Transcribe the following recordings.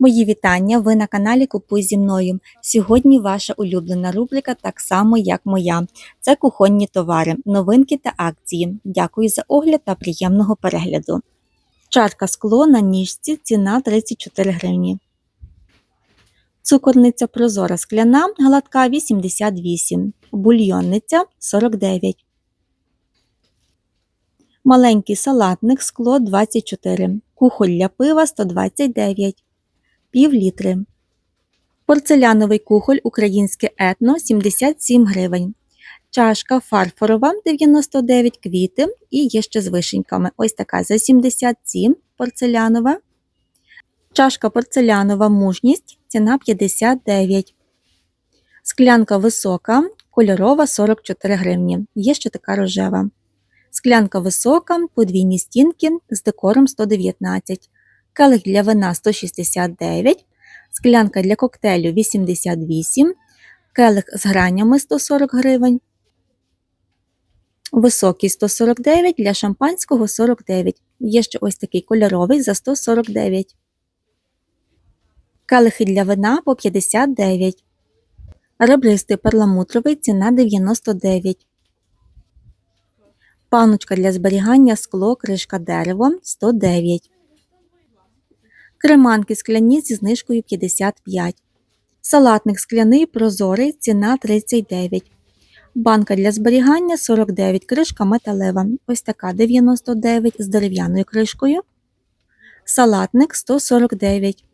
Мої вітання! Ви на каналі Купуй зі мною. Сьогодні ваша улюблена рубрика, так само як моя. Це кухонні товари, новинки та акції. Дякую за огляд та приємного перегляду. Чарка скло на ніжці, ціна 34 гривні. Цукорниця прозора скляна, гладка 88, бульйонниця 49. Маленький салатник скло 24, кухоль для пива 129 пів літри. Порцеляновий кухоль українське етно 77 гривень. Чашка фарфорова 99 квіти і є ще з вишеньками. Ось така за 77 порцелянова. Чашка порцелянова мужність ціна 59. Склянка висока, кольорова 44 гривні. Є ще така рожева. Склянка висока, подвійні стінки з декором 119 келих для вина 169, склянка для коктейлю 88, келих з гранями 140 гривень, високий 149 для шампанського 49. Є ще ось такий кольоровий за 149. Келихи для вина по 59. Ребристий перламутровий ціна 99. Паночка для зберігання скло, кришка дерево 109. Креманки скляні зі знижкою 55. Салатник скляний прозорий ціна 39. Банка для зберігання 49, кришка металева. Ось така 99 з дерев'яною кришкою. Салатник 149.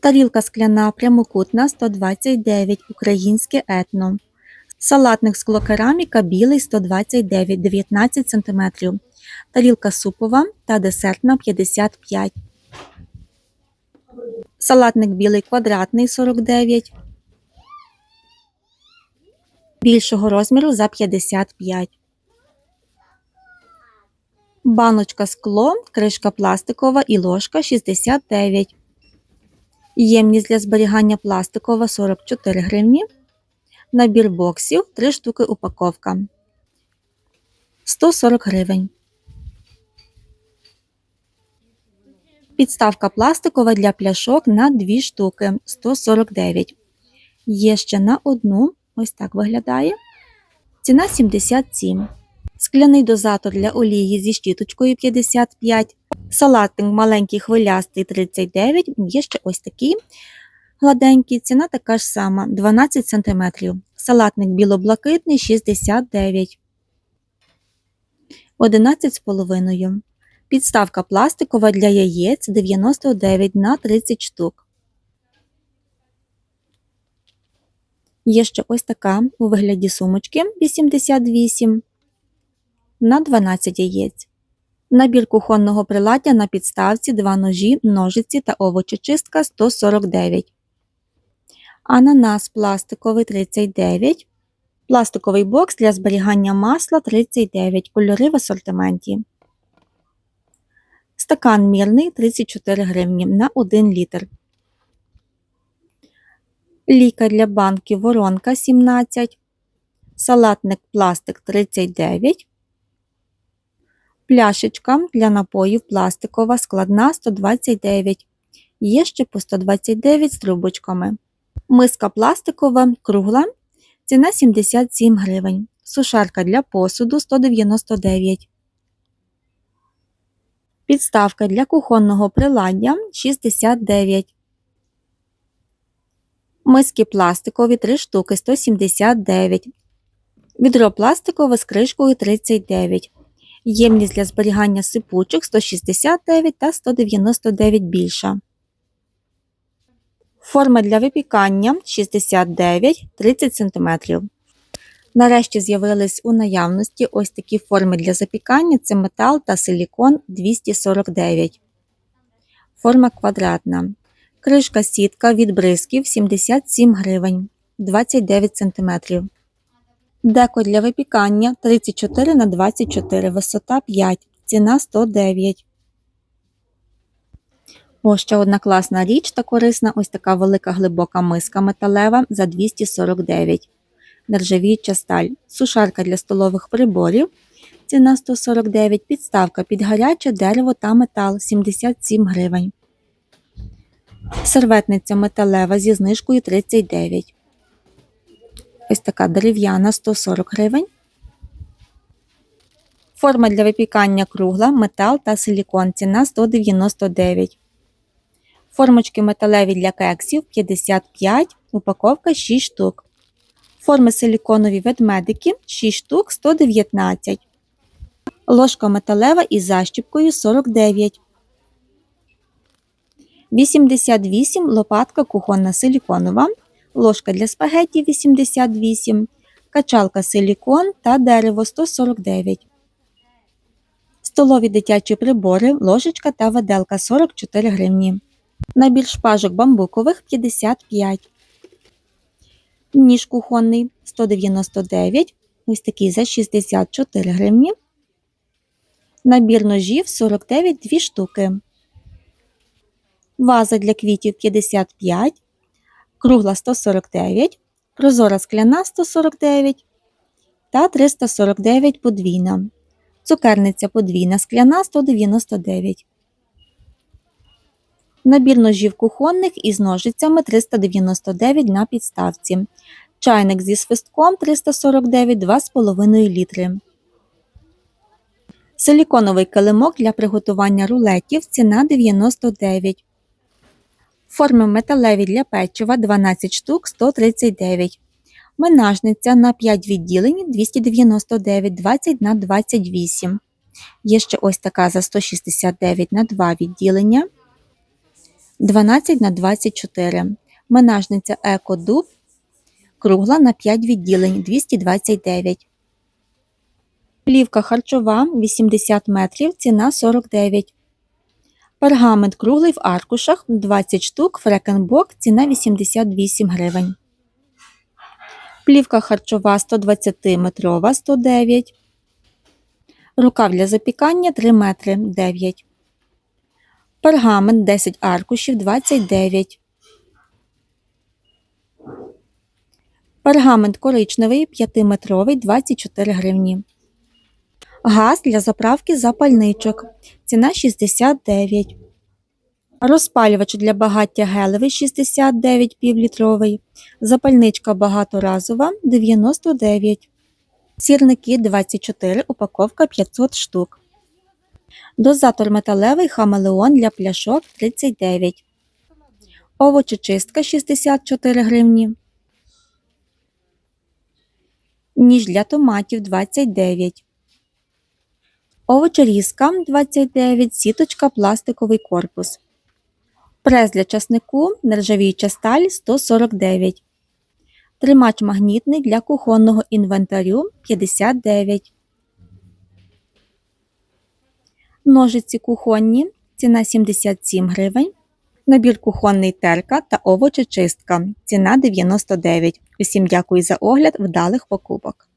Тарілка скляна прямокутна 129. Українське етно. Салатник склокераміка білий 129 19 см. Тарілка супова та десертна 55 Салатник білий квадратний 49. Більшого розміру за 55. Баночка скло, кришка пластикова і ложка 69. Ємність для зберігання пластикова 44 гривні. Набір боксів 3 штуки упаковка. 140 гривень. Підставка пластикова для пляшок на 2 штуки 149. Є ще на одну, ось так виглядає. Ціна 77. Скляний дозатор для олії зі щіточкою 55. Салатник маленький хвилястий 39. Є ще ось такий гладенький. Ціна така ж сама 12 см. Салатник білоблакитний 69. 11,5 Підставка пластикова для яєць 99 на 30 штук. Є ще ось така у вигляді сумочки 88 на 12 яєць. Набір кухонного приладдя на підставці 2 ножі, ножиці та овочечистка 149. Ананас пластиковий 39. Пластиковий бокс для зберігання масла 39. Кольори в асортименті. Стакан мірний 34 гривні на 1 літр. Ліка для банки воронка 17. Салатник пластик 39. Пляшечка для напоїв пластикова складна 129. Є ще по 129 з трубочками. Миска пластикова кругла. Ціна 77 гривень. Сушарка для посуду 199. Підставка для кухонного приладдя 69. Миски пластикові 3 штуки 179. Відро пластикове з кришкою 39. Ємність для зберігання сипучок 169 та 199 більша. Форма для випікання 69 30 см. Нарешті з'явились у наявності ось такі форми для запікання: це метал та силікон 249. Форма квадратна. Кришка сітка від бризків 77 гривень 29 см. Деко для випікання 34 на 24 висота 5, ціна 109. Ось ще одна класна річ та корисна ось така велика глибока миска металева за 249 нержавіюча сталь, сушарка для столових приборів, ціна 149, підставка під гаряче дерево та метал 77 гривень. Серветниця металева зі знижкою 39. Ось така дерев'яна 140 гривень. Форма для випікання кругла, метал та силікон. Ціна 199. Формочки металеві для кексів 55, упаковка 6 штук. Форми силіконові ведмедики 6 штук 119. Ложка металева із защіпкою 49. 88 лопатка кухонна силіконова, ложка для спагетті 88, качалка силікон та дерево 149. Столові дитячі прибори, ложечка та виделка 44 гривні. Набір шпажок бамбукових 55. Ніж кухонний 199. Ось такий за 64 гривні. Набір ножів 49 2 штуки. Ваза для квітів 55. Кругла 149. Прозора скляна 149 та 349 подвійна. Цукерниця подвійна скляна 199. Набір ножів кухонних із ножицями 399 на підставці. Чайник зі свистком 349 2,5 літри. Силіконовий килимок для приготування рулетів ціна 99. Форми металеві для печива 12 штук 139. Менажниця на 5 відділень 299 20 на 28. Є ще ось така за 169 на 2 відділення. 12 на 24. Менажниця Екодуб. Кругла на 5 відділень 229. Плівка харчова 80 метрів, ціна 49. Пергамент круглий в аркушах 20 штук, фрекенбок, ціна 88 гривень. Плівка харчова 120 метрова 109. Рукав для запікання 3 метри 9. Пергамент 10 аркушів 29. Пергамент коричневий 5-метровий 24 гривні. Газ для заправки запальничок. Ціна 69. Розпалювач для багаття гелевий 69 півлітровий. Запальничка багаторазова 99. Сірники 24, упаковка 500 штук. Дозатор металевий хамелеон для пляшок 39. Овочечистка 64 гривні. Ніж для томатів 29. Овочерізка 29, сіточка, пластиковий корпус. Прес для часнику, нержавіюча сталь 149. Тримач магнітний для кухонного інвентарю 59. Ножиці кухонні. Ціна 77 гривень. Набір кухонний терка та овочечистка. Ціна 99. Усім дякую за огляд вдалих покупок.